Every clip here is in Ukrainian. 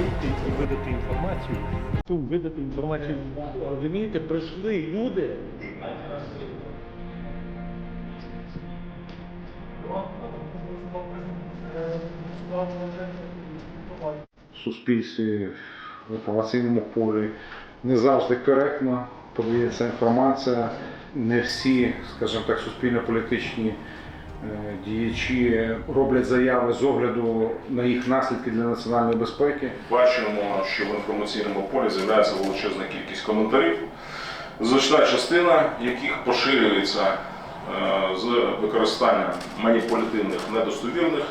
вийти і видати інформацію. Ту видати інформацію. Розумієте, прийшли люди. в суспільстві, в інформаційному полі не завжди коректно подається інформація. Не всі, скажімо так, суспільно-політичні діячі роблять заяви з огляду на їх наслідки для національної безпеки. Бачимо, що в інформаційному полі з'являється величезна кількість коментарів, значна частина яких поширюється е, з використанням маніпулятивних недостовірних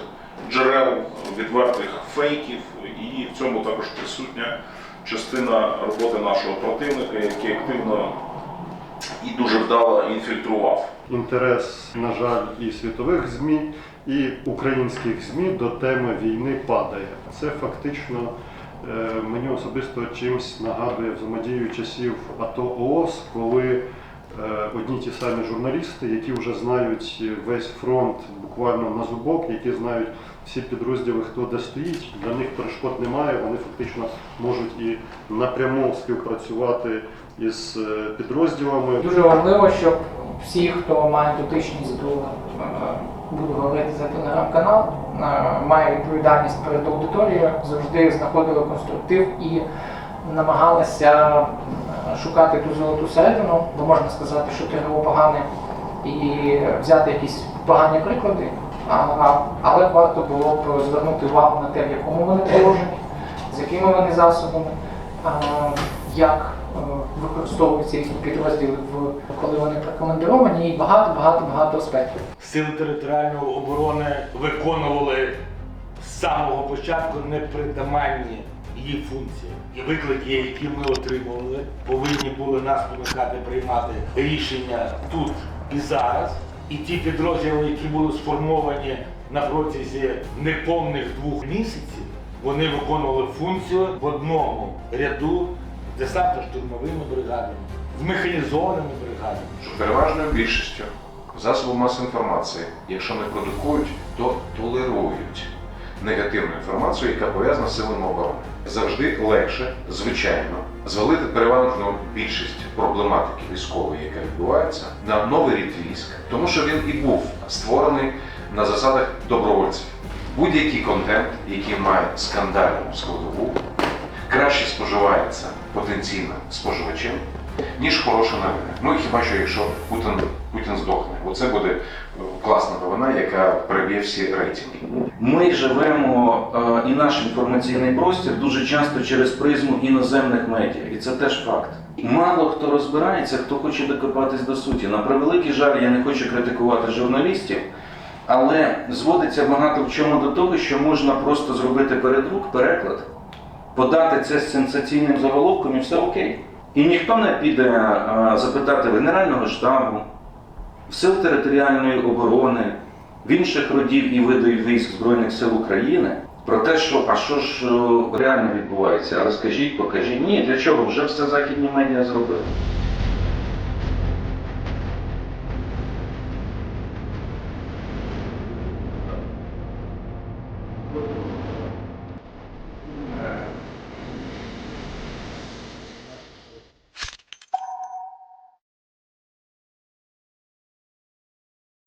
джерел, відвертих фейків, і в цьому також присутня частина роботи нашого противника, який активно вдало інфільтрував інтерес, на жаль, і світових ЗМІ, і українських ЗМІ до теми війни падає. Це фактично е, мені особисто чимось нагадує взаємодію часів АТО ООС, коли одні ті самі журналісти, які вже знають весь фронт буквально на зубок, які знають всі підрозділи, хто де стоїть, для них перешкод немає. Вони фактично можуть і напряму співпрацювати із е, підрозділами. Дуже важливо, щоб всі, хто має дотичність до е, буду говорити за телеграм-канал, е, має відповідальність перед аудиторією, завжди знаходили конструктив і намагалися е, шукати ту золоту середину, бо можна сказати, що ТРО погане і взяти якісь погані приклади, але варто було б звернути увагу на те, в якому вони положені, з якими вони засобами, як е, використовуються їхні підрозділи, в, коли вони прикомандировані, і багато, багато, багато аспектів. Сили територіальної оборони виконували з самого початку непритаманні її функції. І виклики, які ми отримували, повинні були нас спонукати приймати рішення тут і зараз. І ті підрозділи, які були сформовані на протязі неповних двох місяців, вони виконували функцію в одному ряду десантно-штурмовими бригадами, з механізованими бригадами. переважною більшістю засобів масової інформації, якщо не продукують, то толерують негативну інформацію, яка пов'язана з силами оборони. Завжди легше, звичайно, звалити переважну більшість проблематики військової, яка відбувається, на новий рід військ, тому що він і був створений на засадах добровольців. Будь-який контент, який має скандальну складову, краще споживається потенційно споживачем, ніж хороша новина. Ну і хіба що якщо Путін, Путін здохне, оце буде класна новина, яка приб'є всі рейтинги. Ми живемо е, і наш інформаційний простір дуже часто через призму іноземних медіа, і це теж факт. Мало хто розбирається, хто хоче докопатись до суті. На превеликий жаль, я не хочу критикувати журналістів, але зводиться багато в чому до того, що можна просто зробити передрук, переклад, подати це з сенсаційним заголовком і все окей. І ніхто не піде е, запитати Генерального штабу, сил територіальної оборони, в інших родів і видів військ Збройних сил України про те, що а що ж е, реально відбувається, розкажіть, покажіть. Ні, для чого? Вже все західні медіа зробили.